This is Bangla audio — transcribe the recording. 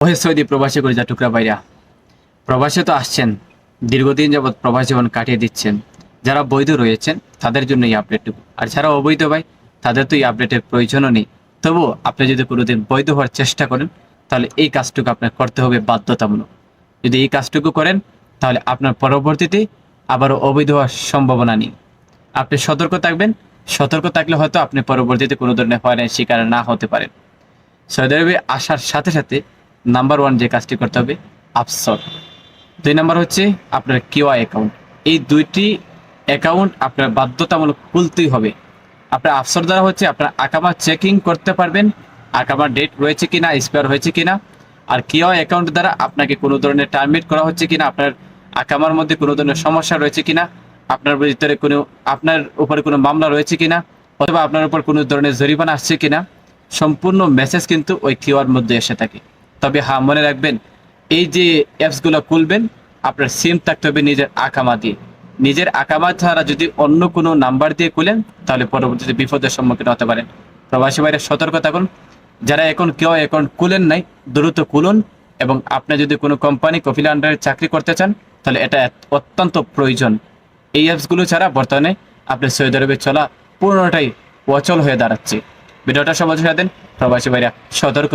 ওহে সৌদি প্রবাসী করে যা টুকরা বাইরা প্রবাসে তো আসছেন, দীর্ঘদিন যাবৎ প্রবাস জীবন কাটিয়ে দিচ্ছেন। যারা বৈধ রয়েছেন, তাদের জন্য এই আপডেটটুকু আর যারা অবৈধ ভাই, তাদের তো এই আপডেটের প্রয়োজনও নেই। তবুও আপনি যদি কোনোদিন বৈধ হওয়ার চেষ্টা করেন, তাহলে এই কাজটুকু আপনার করতে হবে বাধ্যতামূলক। যদি এই কাজটুকু করেন, তাহলে আপনার পরবর্তীতে আবারও অবৈধ হওয়ার সম্ভাবনা নেই। আপনি সতর্ক থাকবেন। সতর্ক থাকলে হয়তো আপনি পরবর্তীতে কোনো ধরনের হয়রানির শিকার না হতে পারেন। সৌদি আরবে আসার সাথে সাথে নাম্বার ওয়ান যে কাজটি করতে হবে আফসর দুই নাম্বার হচ্ছে আপনার কিওয়া অ্যাকাউন্ট। এই দুইটি অ্যাকাউন্ট আপনার বাধ্যতামূলক খুলতেই হবে। আপনার আফসর দ্বারা হচ্ছে আপনার আকামা চেকিং করতে পারবেন, আকামার ডেট রয়েছে কিনা, এক্সপায়ার হয়েছে কিনা, আর কিওয়া অ্যাকাউন্ট দ্বারা আপনাকে কোনো ধরনের টার্মিট করা হচ্ছে কিনা, আপনার আকামার মধ্যে কোনো ধরনের সমস্যা রয়েছে কিনা, আপনার ভিতরে কোনো, আপনার উপরে কোনো মামলা রয়েছে কিনা, অথবা আপনার উপর কোনো ধরনের জরিমানা আসছে কিনা, সম্পূর্ণ মেসেজ কিন্তু ওই কিওয়ার মধ্যে এসে থাকে। তবে হ্যাঁ মনে রাখবেন, এই যে অ্যাপসগুলো খুলবেন, আপনার সিম থাকতে হবে নিজের আকামা দিয়ে। নিজের আকামা ছাড়া যদি অন্য কোনো নাম্বার দিয়ে খুলেন, তাহলে পরবর্তীতে বিপদের সম্মুখীন হতে পারেন। প্রবাসী বাইরে সতর্ক থাকুন। যারা এখন কেউ অ্যাকাউন্ট খুলেন নাই, দ্রুত খুলুন এবং আপনি যদি কোনো কোম্পানি কফিল আন্ডারে চাকরি করতে চান, তাহলে এটা অত্যন্ত প্রয়োজন। এই অ্যাপসগুলো ছাড়া বর্তমানে আপনি সৌদি আরবে চলা পুরোটাই অচল হয়ে দাঁড়াচ্ছে। ভিডিওটা সমাজ দেন। প্রবাসী ভাইরা, সতর্ক